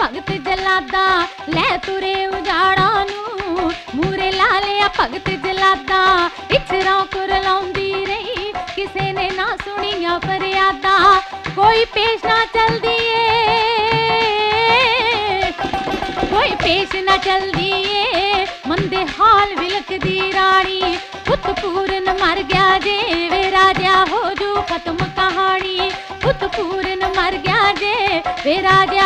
ਭਗਤ ਜਲਾਦਾ, ਲੈ ਤੁਰੇ ਉਜਾੜਾ ਨੂੰ। ਮੂਰੇ ਲਾ ਲਿਆ ਭਗਤ ਜਲਾਦਾ ਇਛਰਾਂ ਕੁਰਲਾਉਂਦੀ ਰਹੀ, ਕਿਸੇ ਨੇ ਨਾ ਸੁਣੀਆਂ ਫਰਿਆਦਾ। ਕੋਈ ਪੇਸ਼ ਨਾ ਚਲਦੀ ਏ, ਕੋਈ ਪੇਸ਼ ਨਾ ਚਲਦੀ ਏ। ਮੰਦੇ ਹਾਲ ਵਿਲਕਦੀ ਰਾਣੀ ਪੁੱਤ ਪੂਰਨ ਮਰ ਗਿਆ ਜੇ, ਵੇ ਰਾਜਾ ਹੋ ਜੂ ਖਤਮ ਕਹਾਣੀ। ਪੁੱਤ ਪੂਰਨ ਮਰ ਗਿਆ ਜੇ, ਵੇ ਰਾਜਾ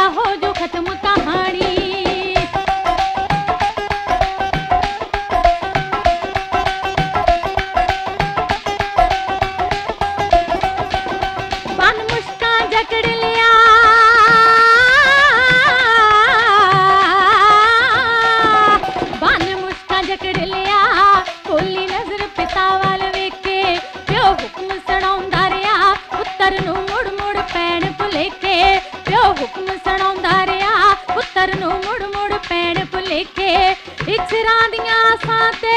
ਦੀਆਂ ਆਸਾਂ ਤੇ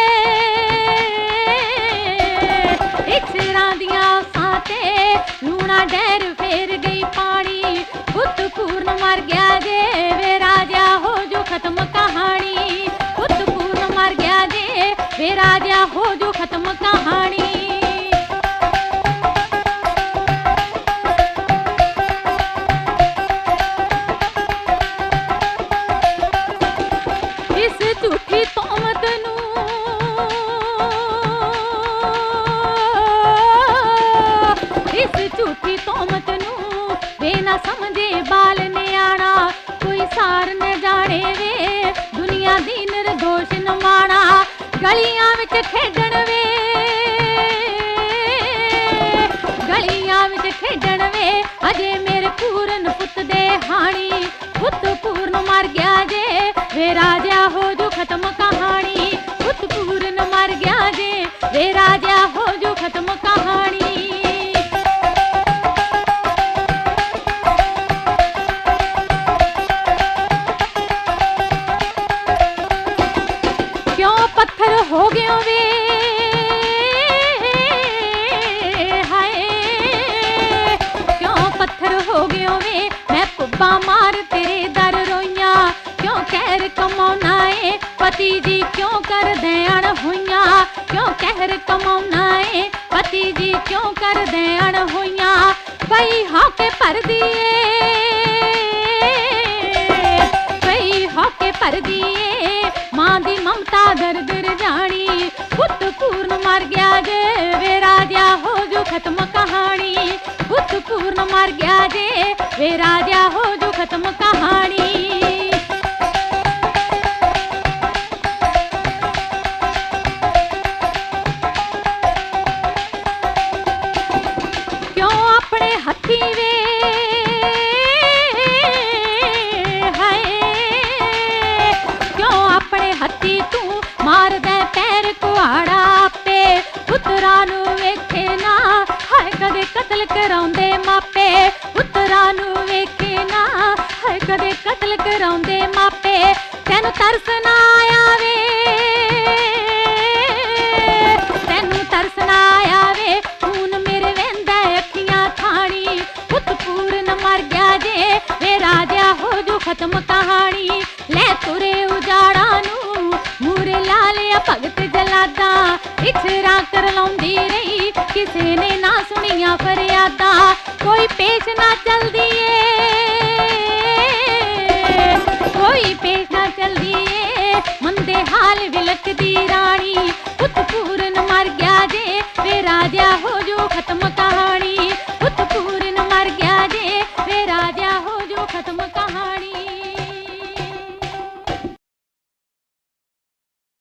ਇਛਰਾਂ ਦੀਆਂ ਆਸਾਂ ਤੇ ਲੂਣਾ ਡੈਰ ਫੇਰ ਗਈ ਪਾਣੀ ਪੁੱਤ ਪੂਰਨ ਮਰ ਗਿਆ ਜੇ ਵੇ ਰਾਜਾ ਹੋ ਜੋ ਖਤਮ ਕਹਾਣੀ। ਪੁੱਤ ਪੂਰਨ ਮਰ ਗਿਆ ਜੇ ਵੇ ਰਾਜਾ ਹੋ ਜੋ ਖਤਮ ਕਹਾਣੀ। ਨਾ ਸਮਝੇ ਬਾਲ ਨਿਆਣਾ, ਕੋਈ ਸਾਰ ਨ ਜਾਣੇ ਵੇ। ਦੁਨੀਆ ਦੀ ਨਿਰਦੋਸ਼ ਨ ਗਲੀਆਂ ਵਿੱਚ ਖੇਡਣ ਵੇ। ਗਲੀਆਂ ਵਿੱਚ ਖੇਡਣ ਵੇ। ਅਜੇ ਮੇਰੇ ਪੂਰਨ ਪੁੱਤ ਦੇ ਹਾਣੀ ਪੁੱਤ ਪੂਰਨ ਮਰ ਗਿਆ ਮੈਂ ਪੁੱਬਾ ਮਾਰ ਤੇਰੇ ਦਰ ਰੋਈਆਂ ਕਿਉਂ ਕਹਿਰ ਕਮਾਉਣਾ ਏ ਪਤੀ ਜੀ ਕਿਉਂ ਕਰਦੇ ਅਣ ਹੋਈਆਂ ਕਿਉਂ ਕਹਿਰ ਕਮਾਉਣਾ ਏ ਪਤੀ ਜੀ ਕਿਉਂ ਕਰਦੇ ਅਣ ਹੋਈਆਂ ਬਈ ਹੋ ਕੇ ਭਰਦੀ ਏ ਪਈ ਹੋ ਕੇ ਭਰਦੀ ਏ ਮਾਂ ਦੀ ਮਮਤਾ ਦਰ ਦਰ ਜਾਣੀ ਪੁੱਤ ਪੂਰਨ ਮਰ ਗਿਆ ਜੇ ਵੇ ਰਾਜਾ ਹੋ ਜੋ ਖਤਮ ਕਹਾਣੀ ਪੁੱਤ ਪੂਰਨ ਮਰ ਗਿਆ ਜੇ ਵੇ ਰਾਜਾ ਹੋ ਜੋ ਖਤਮ ਕਹਾਣੀ। ਕਿਉਂ ਆਪਣੇ ਹੱਥੀ ਵੇ ਹਾਏ ਕਿਉਂ ਆਪਣੇ ਹੱਥੀ ਤੂੰ ਮਾਰਦਾ ਪੈਰ ਕੁਹਾੜਾ ਆਪੇ? ਪੁੱਤਰਾਂ ਨੂੰ ਵੇਖੇ ਨਾ ਕਦੇ ਕਤਲ ਕਰਾਉਂਦੇ ਮਾਪੇ। ਪੁੱਤਰਾਂ ਨੂੰ ਕਤਲ ਮਾਪੇ, ਤੈਨੂੰ ਤਰਸ ਨਾ ਆਵੇ। ਤੈਨੂੰ ਤਰਸ ਨਾ ਆਵੇ, ਖੂਨ ਮੇਰੇ ਵਹਿੰਦਾ ਅੱਖੀਆਂ ਥਾਣੀ ਪੁੱਤ ਪੂਰਨ ਮਰ ਗਿਆ ਜੇ, ਵੇ ਰਾਜਾ ਹੋ ਜੋ ਖਤਮ ਕਹਾਣੀ। ਲੈ ਤੁਰੇ ਉਜਾੜਾਂ ਨੂੰ, ਮੂਰੇ ਲਾ ਲਿਆ ਭਗਤ ਜਲਾਦਾ। ਇਛਰਾ ਕਰ ਲਾਉਂਦੀ ਰਹੀ, ਕਿਸੇ ਨੇ ਨਾ ਸੁਣੀਆਂ ਫਰਿਆਦਾ। ਕੋਈ ਪੇਸ਼ ਨਾ ਚਲਦੀ ਏ। ਏ ਮੰਦੇ ਹਾਲ ਵਿਲਕਦੀ ਰਾਣੀ। ਪੁੱਤ ਪੂਰਨ ਮਰ ਗਿਆ ਜੇ ਵੇ ਰਾਜਾ ਹੋ ਜੋ ਖਤਮ ਕਹਾਣੀ।